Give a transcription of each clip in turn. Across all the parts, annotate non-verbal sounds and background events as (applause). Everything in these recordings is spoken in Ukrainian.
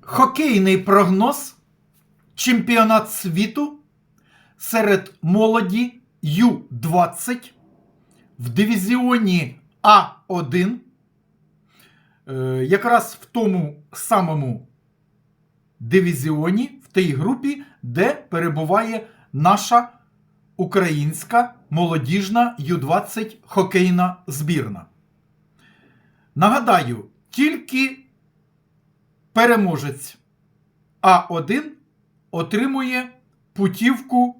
Хокейний прогноз. Чемпіонат світу серед молоді Ю-20 в дивізіоні А1. Е, Якраз в тому самому дивізіоні, в тій групі, де перебуває наша українська молодіжна Ю-20 хокейна збірна. Нагадаю, тільки переможець А1 отримує путівку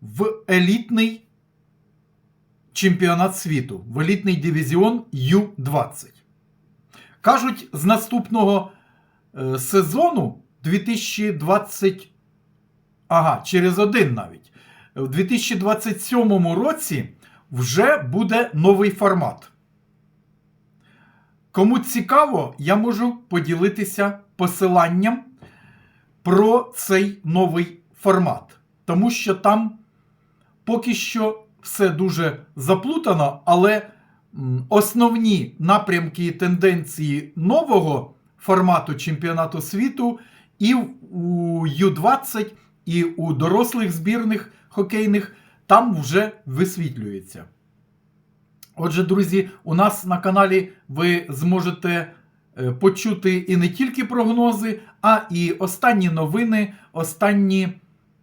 в елітний чемпіонат світу, в елітний дивізіон Ю-20. Кажуть, з наступного е, сезону 2020. Ага, через один навіть. В 2027 році вже буде новий формат. Кому цікаво, я можу поділитися посиланням про цей новий формат. Тому що там поки що все дуже заплутано, але основні напрямки і тенденції нового формату чемпіонату світу і у Ю-20, і у дорослих збірних хокейних там вже висвітлюється. Отже, друзі, у нас на каналі ви зможете е, почути і не тільки прогнози, а і останні новини, останні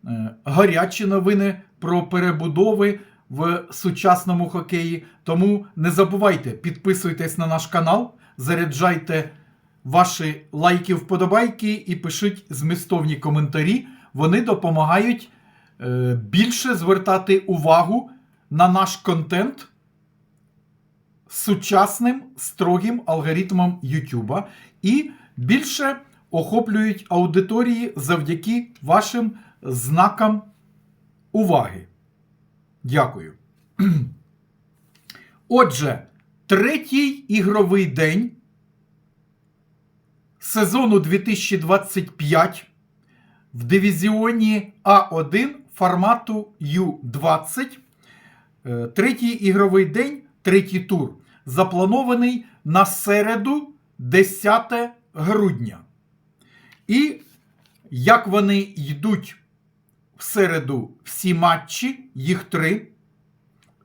е, гарячі новини про перебудови в сучасному хокеї. Тому не забувайте, підписуйтесь на наш канал, заряджайте ваші лайки, вподобайки і пишіть змістовні коментарі. Вони допомагають е, більше звертати увагу на наш контент сучасним строгим алгоритмом YouTube і більше охоплюють аудиторії завдяки вашим знакам уваги. Дякую. (clears throat) Отже, третій ігровий день сезону 2025 в дивізіоні А1 формату Ю-20. Е, Третій ігровий день, третій тур, запланований на середу 10 грудня. І як вони йдуть в середу всі матчі, їх три,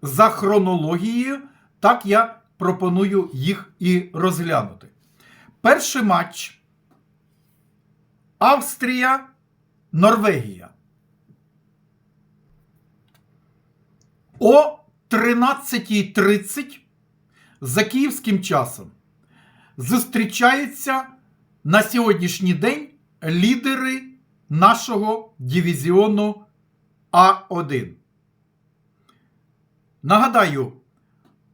за хронологією, так я пропоную їх і розглянути. Перший матч Австрія, Норвегія. О 13.30 за київським часом зустрічаються на сьогоднішній день лідери нашого дивізіону А1. Нагадаю,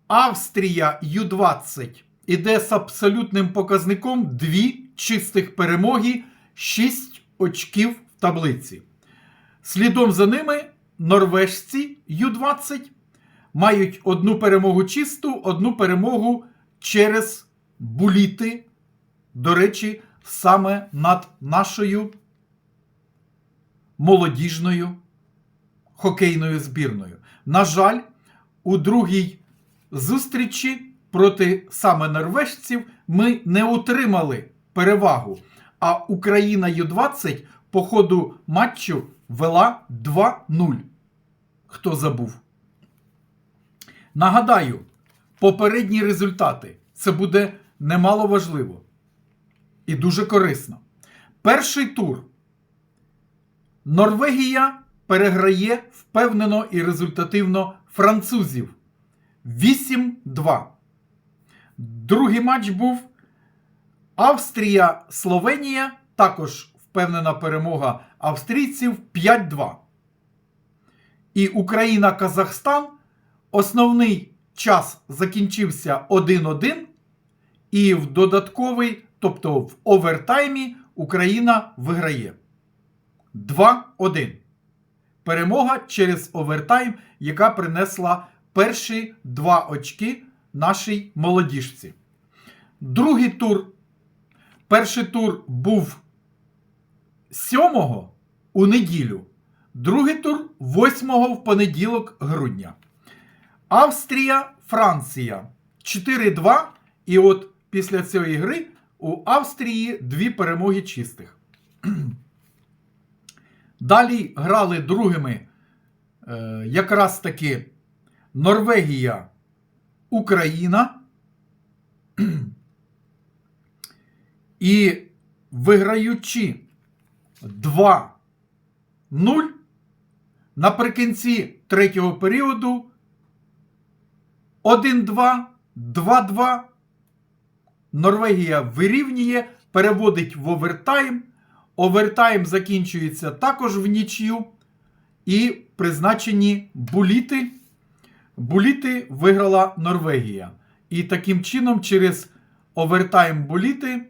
Австрія Ю-20 іде з абсолютним показником 2 чистих перемоги, 6 очків в таблиці. Слідом за ними норвежці Ю-20 мають одну перемогу чисту, одну перемогу через буліти. До речі, саме над нашою молодіжною хокейною збірною. На жаль, у другій зустрічі проти саме норвежців ми не отримали перевагу. А Україна Ю-20 по ходу матчу вела 2-0. Хто забув? Нагадаю, попередні результати. Це буде немало важливо і дуже корисно. Перший тур. Норвегія переграє впевнено і результативно французів 8-2. Другий матч був Австрія-Словенія. Також впевнена перемога австрійців 5-2. І Україна-Казахстан. Основний час закінчився 1-1. І в додатковий, тобто в овертаймі, Україна виграє 2-1. Перемога через овертайм, яка принесла перші два очки нашій молодіжці. Другий тур. Перший тур був 7 у неділю. Другий тур 8 в понеділок грудня. Австрія, Франція 4-2. І от після цієї гри У Австрії дві перемоги чистих. (clears throat) Далі грали другими е, якраз таки Норвегія, Україна. (clears throat) І виграючи 2-0, наприкінці третього періоду 1-2, 2-2. Норвегія вирівнює, переводить в овертайм. Овертайм закінчується також в нічю. І призначені буліти. Буліти виграла Норвегія. І таким чином, через овертайм буліти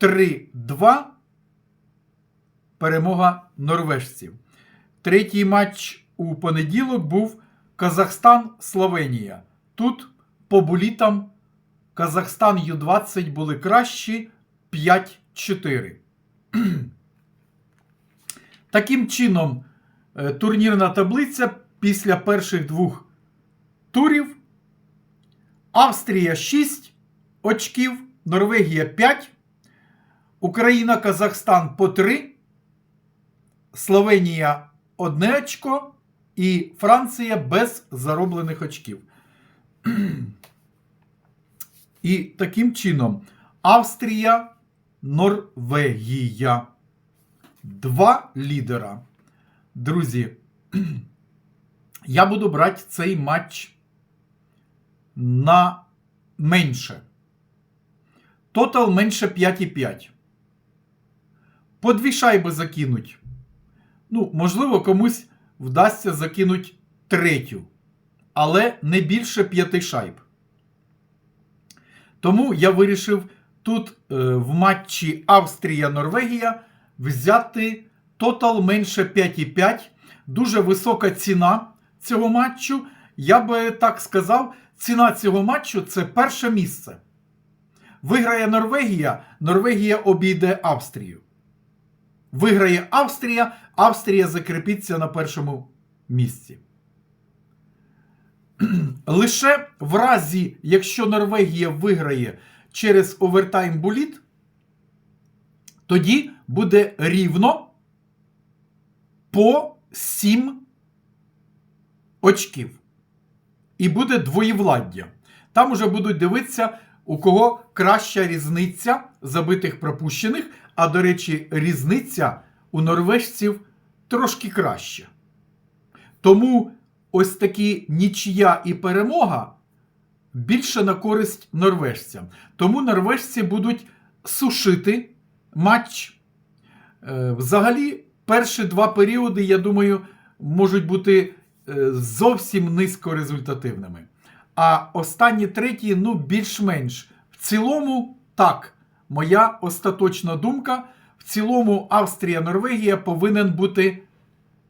3-2 перемога норвежців. Третій матч у понеділок був Казахстан-Словенія. Тут по булітам Казахстан Ю-20 були кращі 5-4. (clears throat) Таким чином, е, турнірна таблиця після перших двох турів. Австрія 6 очків, Норвегія 5, Україна, Казахстан по 3, Словенія 1 очко і Франція без зароблених очків. І таким чином Австрія, Норвегія. Два лідера. Друзі, я буду брати цей матч на менше. Тотал менше 5,5. По дві шайби закинуть. Ну, можливо, комусь вдасться закинуть третю. Але не більше п'яти шайб. Тому я вирішив тут е, в матчі Австрія-Норвегія взяти тотал менше 5,5. Дуже висока ціна цього матчу. Я би так сказав, ціна цього матчу це перше місце. Виграє Норвегія, Норвегія обійде Австрію. Виграє Австрія, Австрія закріпиться на першому місці. (clears throat) Лише в разі, якщо Норвегія виграє через овертайм буліт, тоді буде рівно по 7 очків. І буде двоєвладдя. Там уже будуть дивитися, у кого краща різниця забитих пропущених. А до речі, різниця у норвежців трошки краща. Тому ось такі нічия і перемога більше на користь норвежцям. Тому норвежці будуть сушити матч. Е, Взагалі, перші два періоди, я думаю, можуть бути е, зовсім низькорезультативними. А останні треті, ну, більш-менш. В цілому, так, моя остаточна думка. В цілому, Австрія-Норвегія повинен бути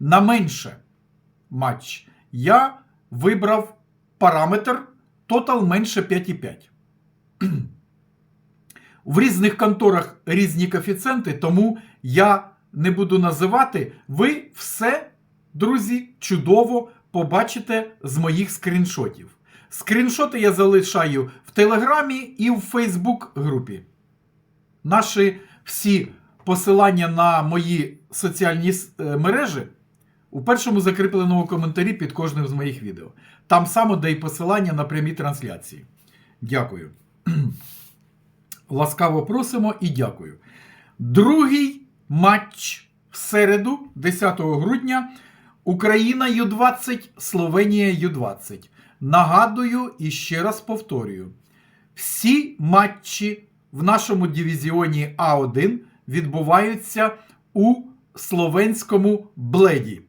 на менше матч. Я вибрав параметр тотал менше 5,5. В різних конторах різні коефіцієнти, тому я не буду називати. Ви все, друзі, чудово побачите з моїх скріншотів. Скріншоти я залишаю в Телеграмі і в Фейсбук групі. Наші всі посилання на мої соціальні е, мережі у першому закріпленому коментарі під кожним з моїх відео. Там само де й посилання на прямі трансляції. Дякую. (clears throat) Ласкаво просимо і дякую. Другий матч в середу, 10 грудня. Україна Ю-20, Словенія Ю-20. Нагадую і ще раз повторюю: всі матчі в нашому дивізіоні А1 відбуваються у словенському бледі.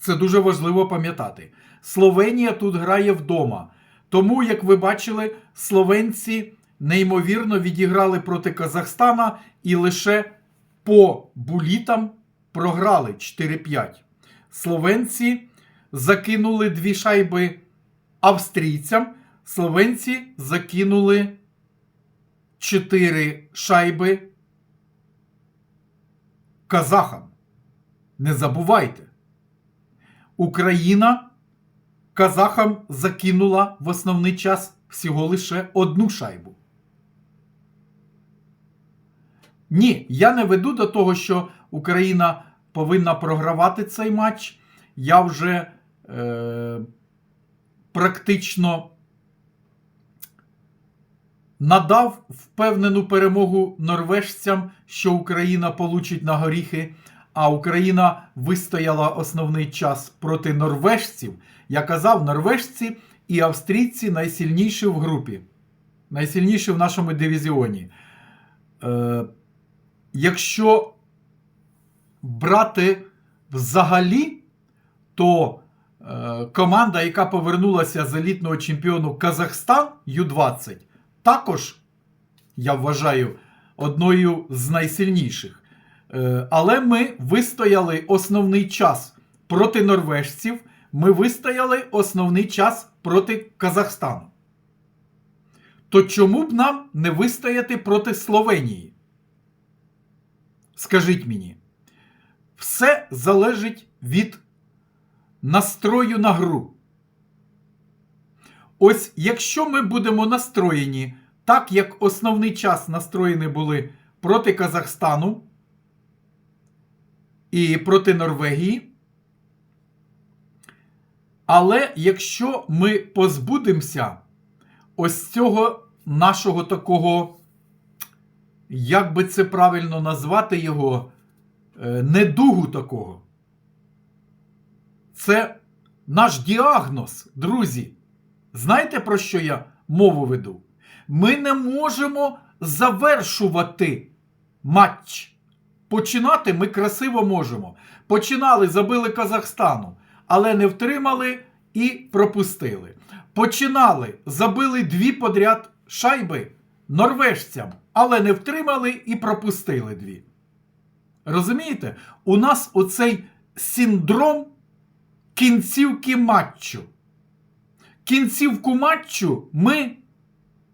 Це дуже важливо пам'ятати. Словенія тут грає вдома. Тому, як ви бачили, словенці неймовірно відіграли проти Казахстана і лише по булітам програли 4-5. Словенці закинули дві шайби австрійцям. Словенці закинули 4 шайби казахам. Не забувайте. Україна казахам закинула в основний час всього лише одну шайбу. Ні, я не веду до того, що Україна повинна програвати цей матч. Я вже е, практично надав впевнену перемогу норвежцям, що Україна получить на горіхи. А Україна вистояла основний час проти норвежців. Я казав, норвежці і австрійці найсильніші в групі, найсильніші в нашому дивізіоні. Е, якщо брати взагалі, то е, команда, яка повернулася з елітного чемпіону Казахстан Ю-20, також, я вважаю, одною з найсильніших. Е, але ми вистояли основний час проти норвежців, ми вистояли основний час проти Казахстану. То чому б нам не вистояти проти Словенії? Скажіть мені, все залежить від настрою на гру. Ось якщо ми будемо настроєні так, як основний час настроєні були проти Казахстану і проти Норвегії. Але якщо ми позбудемося ось цього нашого такого, як би це правильно назвати його, е, недугу такого, це наш діагноз, друзі. Знаєте, про що я мову веду? Ми не можемо завершувати матч. Починати ми красиво можемо. Починали, забили Казахстану, але не втримали і пропустили. Починали, забили дві подряд шайби норвежцям, але не втримали і пропустили дві. Розумієте? У нас оцей синдром кінцівки матчу. Кінцівку матчу ми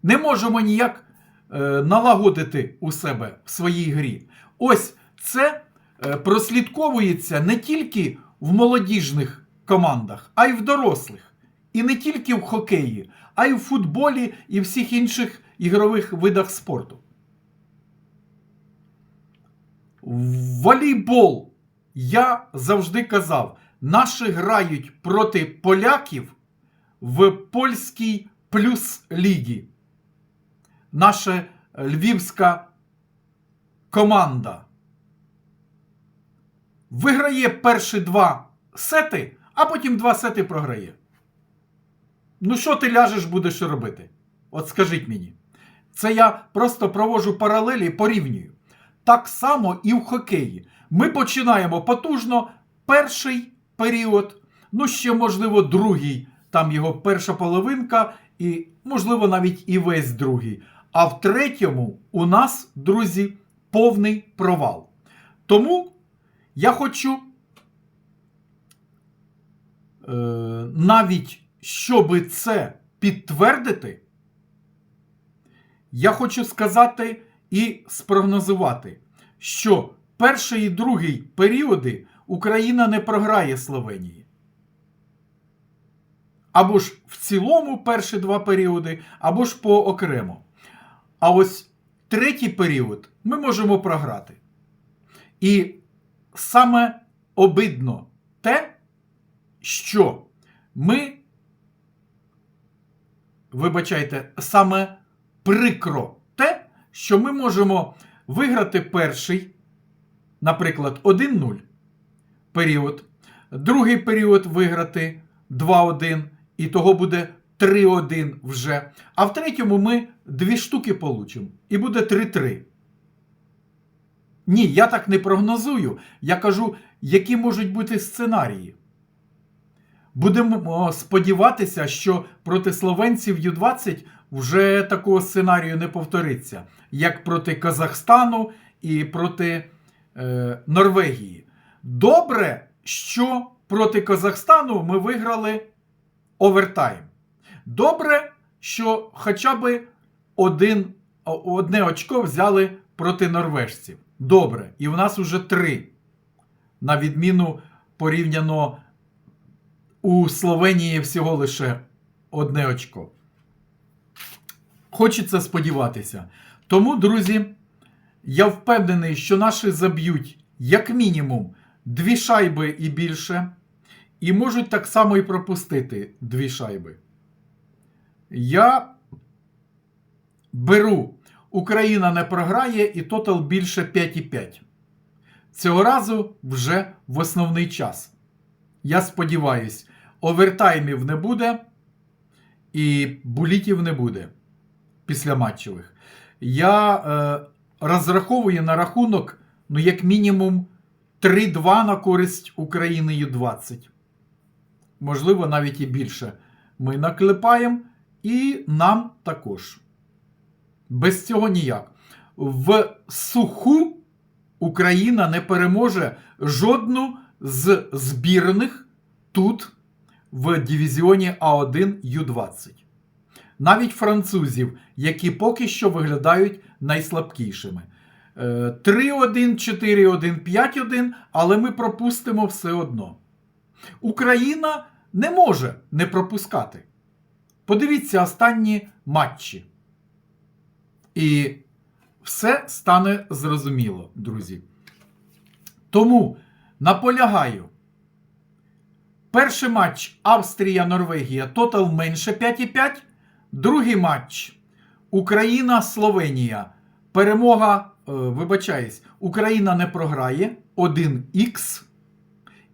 не можемо ніяк е, налагодити у себе в своїй грі. Ось це е, прослідковується не тільки в молодіжних командах, а й в дорослих. І не тільки в хокеї, а й в футболі і всіх інших ігрових видах спорту. Волейбол я завжди казав, наші грають проти поляків в польській плюс лігі. Наша львівська команда виграє перші два сети, а потім два сети програє. Ну, що ти ляжеш будеш робити? От скажіть мені. Це я просто провожу паралелі і порівнюю. Так само і в хокеї. Ми починаємо потужно перший період, ну ще, можливо, другий, там його перша половинка, і, можливо, навіть і весь другий. А в третьому у нас, друзі, повний провал. Тому я хочу е, навіть щоби це підтвердити, я хочу сказати і спрогнозувати, що перший і другий періоди Україна не програє Словенії. Або ж в цілому перші два періоди, або ж по окремо. А ось третій період ми можемо програти. І саме обидно те, що ми, вибачайте, саме прикро те, що ми можемо виграти перший, наприклад, 1-0 період, другий період виграти 2-1, і того буде 3-1 вже. А в третьому ми дві штуки получимо. І буде 3-3. Ні, я так не прогнозую. Я кажу, які можуть бути сценарії. Будемо сподіватися, що проти словенців Ю-20 вже такого сценарію не повториться, як проти Казахстану і проти е, Норвегії. Добре, що проти Казахстану ми виграли овертайм. Добре, що хоча б один, одне очко взяли проти норвежців. Добре, і в нас уже три. На відміну порівняно у Словенії всього лише одне очко. Хочеться сподіватися. Тому, друзі, Я впевнений, що наші заб'ють як мінімум дві шайби і більше, і можуть так само і пропустити дві шайби. Я беру Україна не програє і тотал більше 5,5. Цього разу вже в основний час. Я сподіваюсь, овертаймів не буде і булітів не буде після матчевих. Я е, розраховую на рахунок, ну, як мінімум, 3-2 на користь України Ю-20. Можливо, навіть і більше. Ми наклепаємо, і нам також. Без цього ніяк. В суху Україна не переможе жодну з збірних тут, в дивізіоні А1 Ю-20. Навіть французів, які поки що виглядають найслабкішими. Е, 3-1, 4-1, 5-1, але ми пропустимо все одно. Україна не може не пропускати. Подивіться останні матчі. І все стане зрозуміло, друзі. Тому наполягаю. Перший матч Австрія-Норвегія, тотал менше 5,5. Другий матч Україна-Словенія. Перемога, е, вибачаюсь, Україна не програє 1х.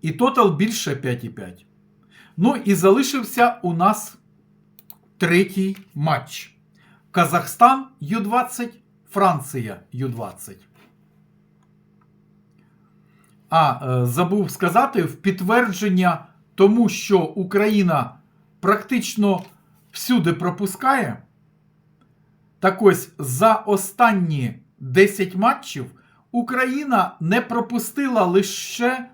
І тотал більше 5,5. Ну і залишився у нас третій матч. Казахстан Ю-20, Франція Ю-20. А, е, забув сказати, в підтвердження тому, що Україна практично всюди пропускає. Так ось за останні 10 матчів Україна не пропустила лише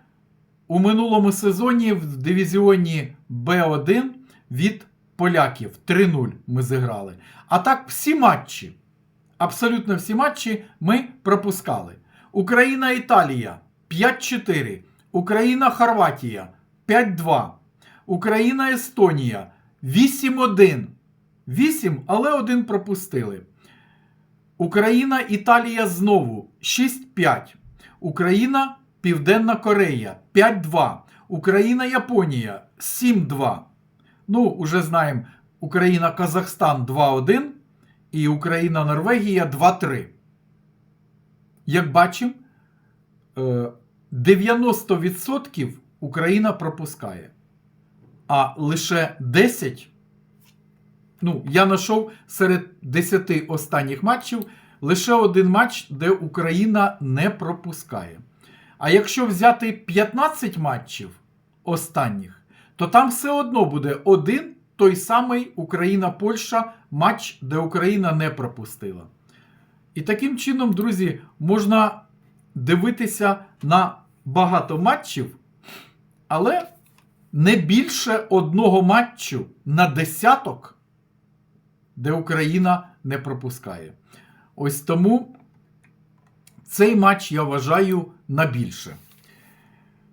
у минулому сезоні в дивізіоні Б1 від поляків 3-0 ми зіграли. А так всі матчі, абсолютно всі матчі ми пропускали. Україна-Італія 5-4. Україна-Хорватія 5-2. Україна-Естонія 8-1. 8, але один пропустили. Україна, Італія знову 6-5. Україна, Південна Корея 5-2. Україна, Японія 7-2. Ну, уже знаємо, Україна, Казахстан 2-1 і Україна, Норвегія 2-3. Як бачимо, е, 90% Україна пропускає. А лише 10. Ну, я знайшов серед 10 останніх матчів лише один матч, де Україна не пропускає. А якщо взяти 15 матчів останніх, то там все одно буде один той самий Україна-Польща матч, де Україна не пропустила. І таким чином, друзі, можна дивитися на багато матчів, але не більше одного матчу на десяток, де Україна не пропускає. Ось тому цей матч я вважаю на більше.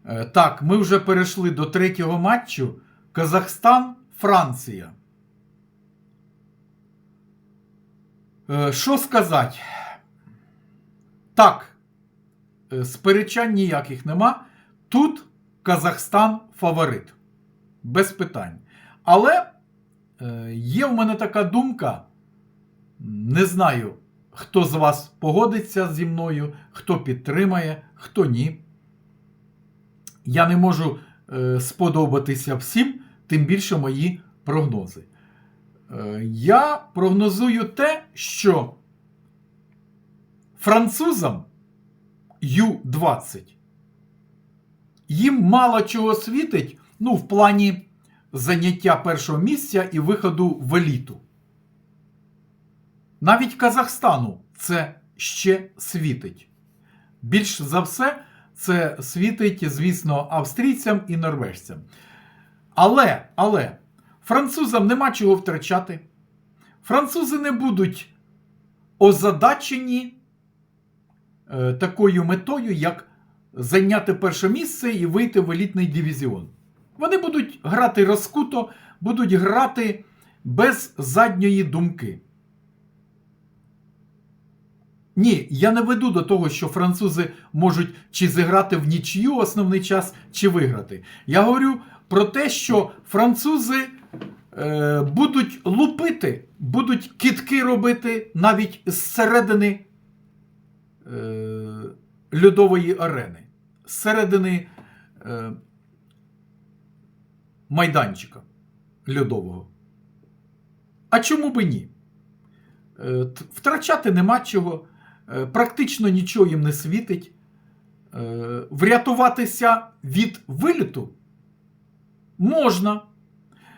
Е, Так, ми вже перейшли до третього матчу. Казахстан-Франція. Е, Що сказати? Так, е, сперечань ніяких нема. Тут Казахстан фаворит. Без питань. Але є в мене така думка. Не знаю, хто з вас погодиться зі мною, хто підтримає, хто ні. Я не можу е, сподобатися всім, тим більше мої прогнози. Е, я прогнозую те, що французам Ю-20 їм мало чого світить ну, в плані заняття першого місця і виходу в еліту. Навіть Казахстану це ще світить. Більш за все, це світить, звісно, австрійцям і норвежцям. Але, але, французам нема чого втрачати. Французи не будуть озадачені е, такою метою, як зайняти перше місце і вийти в елітний дивізіон. Вони будуть грати розкуто, будуть грати без задньої думки. Ні, я не веду до того, що французи можуть чи зіграти в нічию основний час, чи виграти. Я говорю про те, що французи е, будуть лупити, будуть кітки робити навіть зсередини е, льодової арени, зсередини е, майданчика льодового. А чому би ні? Е, Втрачати нема чого, практично нічого їм не світить. Е, Врятуватися від виліту можна.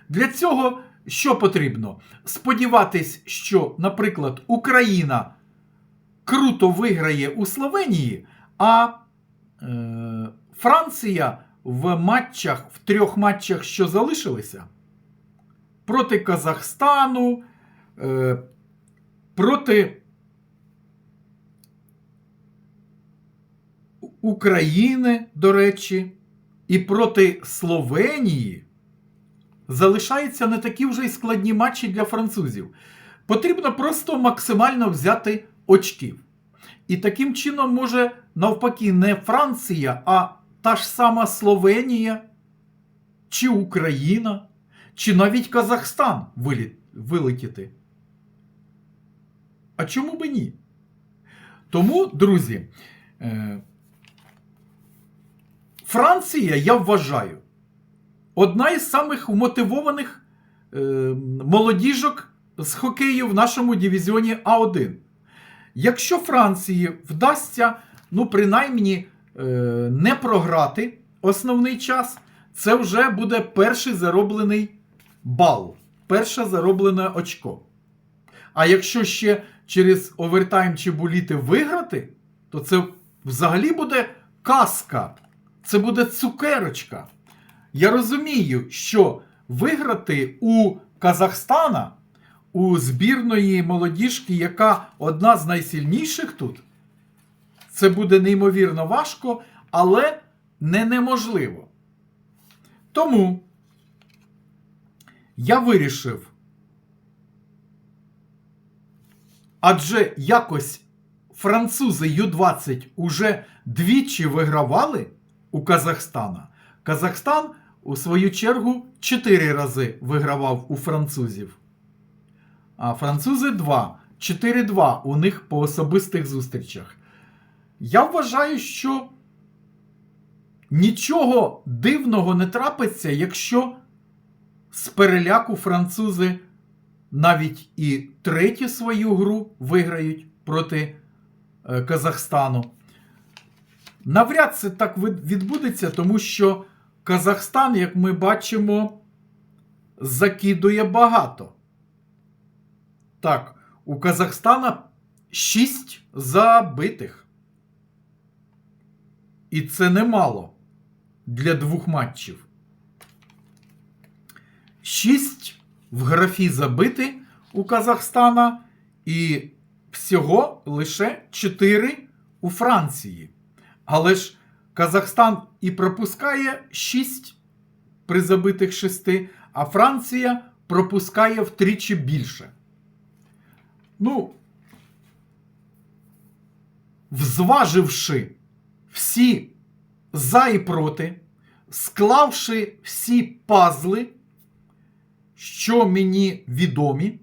Для цього що потрібно? Сподіватись, що, наприклад, Україна круто виграє у Словенії, а е, Франція в матчах, в трьох матчах, що залишилися, проти Казахстану, е, проти У- України, до речі, і проти Словенії залишаються не такі вже й складні матчі для французів. Потрібно просто максимально взяти очків. І таким чином може навпаки не Франція, а та ж сама Словенія, чи Україна, чи навіть Казахстан вилетіти. А чому би ні? Тому, друзі, е, Франція, я вважаю, одна із самих вмотивованих е, молодіжок з хокею в нашому дивізіоні А1. Якщо Франції вдасться, ну, принаймні, е, не програти основний час, це вже буде перший зароблений бал, перше зароблене очко. А якщо ще через овертайм чи буліти виграти, то це взагалі буде казка. Це буде цукерочка. Я розумію, що виграти у Казахстана, у збірної молодіжки, яка одна з найсильніших тут, це буде неймовірно важко, але не неможливо. Тому я вирішив. Адже якось французи Ю-20 уже двічі вигравали у Казахстана. Казахстан, у свою чергу, чотири рази вигравав у французів. А французи 2. 4-2 у них по особистих зустрічах. Я вважаю, що нічого дивного не трапиться, якщо з переляку французи навіть і третю свою гру виграють проти е, Казахстану. Навряд це так відбудеться, тому що Казахстан, як ми бачимо, закидує багато. Так, у Казахстана 6 забитих. І це немало для двох матчів. 6 в графі забити у Казахстана і всього лише 4 у Франції. Але ж Казахстан і пропускає 6 при забитих 6, а Франція пропускає втричі більше. Ну, взваживши всі за і проти, склавши всі пазли, що мені відомі,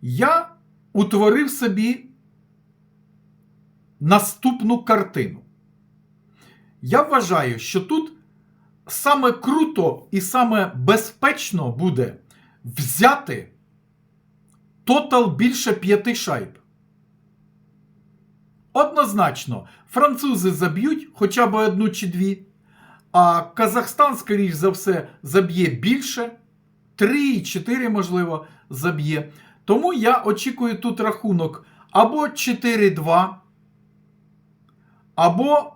я утворив собі наступну картину. Я вважаю, що тут саме круто і саме безпечно буде взяти тотал більше п'яти шайб. Однозначно, французи заб'ють хоча б одну чи дві, а Казахстан, скоріш за все, заб'є більше. 3-4, можливо, заб'є. Тому я очікую тут рахунок або 4-2, або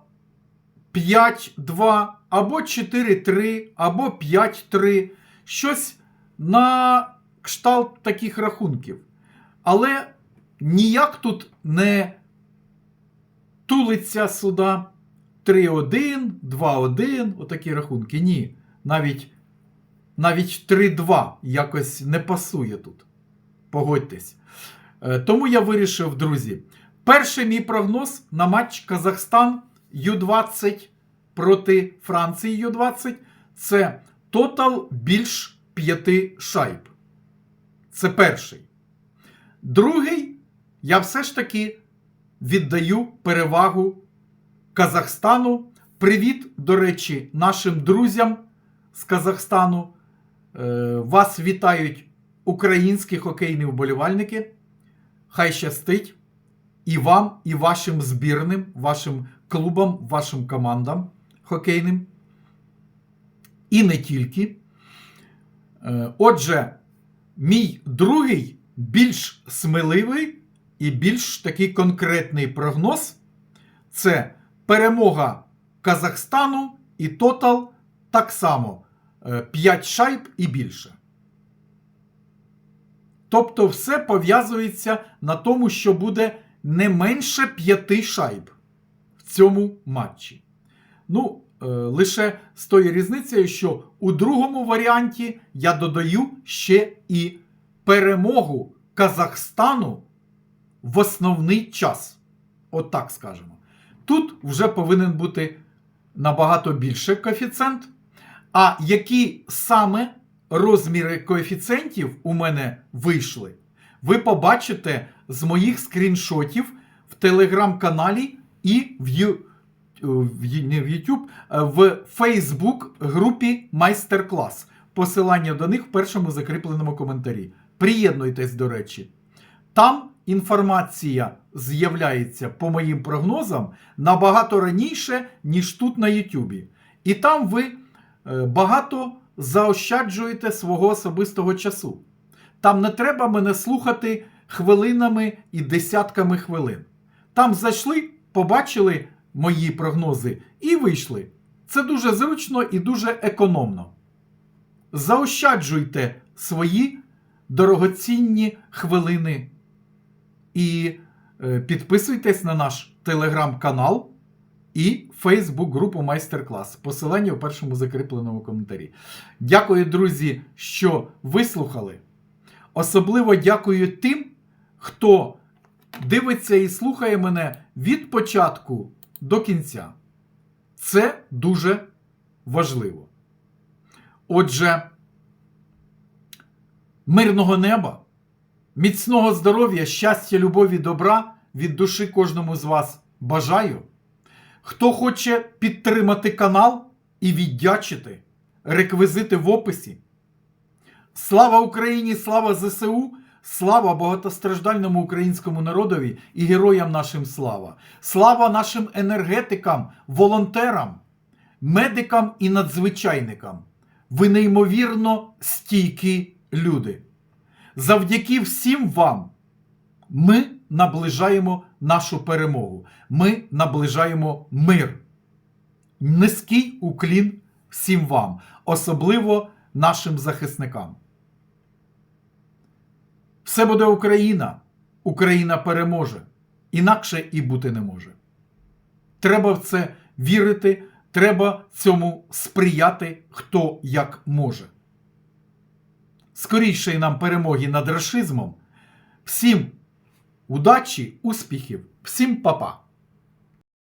5-2, або 4-3, або 5-3. Щось на кшталт таких рахунків. Але ніяк тут не тулиться сюди 3-1, 2-1, отакі рахунки. Ні. Навіть, навіть 3-2 якось не пасує тут. Погодьтесь. Е, Тому я вирішив, друзі, Перший мій прогноз на матч Казахстан Ю-20 проти Франції Ю-20 це тотал більш п'яти шайб. Це перший. Другий, я все ж таки віддаю перевагу Казахстану. Привіт, до речі, нашим друзям з Казахстану. Е, Вас вітають українські хокейні вболівальники. Хай щастить і вам, і вашим збірним, вашим клубам, вашим командам хокейним. І не тільки. Е, Отже, мій другий більш сміливий і більш такий конкретний прогноз це перемога Казахстану і тотал так само 5 шайб і більше. Тобто все пов'язується на тому, що буде не менше 5 шайб в цьому матчі. Ну, е, лише з тою різницею, що у другому варіанті я додаю ще і перемогу Казахстану в основний час. От скажемо. Тут вже повинен бути набагато більше коефіцієнт. А які саме розміри коефіцієнтів у мене вийшли, ви побачите з моїх скріншотів в телеграм-каналі і в, Ю... в... Не в YouTube, в Facebook групі майстер-клас. Посилання до них в першому закріпленому коментарі. Приєднуйтесь, до речі. Там інформація з'являється по моїм прогнозам набагато раніше, ніж тут на Ютубі. І там ви е, багато заощаджуєте свого особистого часу. Там не треба мене слухати хвилинами і десятками хвилин. Там зайшли, побачили мої прогнози і вийшли. Це дуже зручно і дуже економно. Заощаджуйте свої дорогоцінні хвилини і е, підписуйтесь на наш телеграм-канал і Фейсбук-групу Майстер-клас. Посилання у першому закріпленому коментарі. Дякую, друзі, що вислухали. Особливо дякую тим, хто дивиться і слухає мене від початку до кінця. Це дуже важливо. Отже, мирного неба, міцного здоров'я, щастя, любові, добра від душі кожному з вас бажаю. Хто хоче підтримати канал і віддячити, реквізити в описі. Слава Україні! Слава ЗСУ! Слава багатостраждальному українському народові і героям нашим слава! Слава нашим енергетикам, волонтерам, медикам і надзвичайникам! Ви неймовірно стійкі люди. Завдяки всім вам ми наближаємо нашу перемогу. Ми наближаємо мир. Низький уклін всім вам, особливо нашим захисникам. Все буде Україна. Україна переможе. Інакше і бути не може. Треба в це вірити, треба цьому сприяти хто як може. Скорішої нам перемоги над расизмом. Всім удачі, успіхів, всім па-па!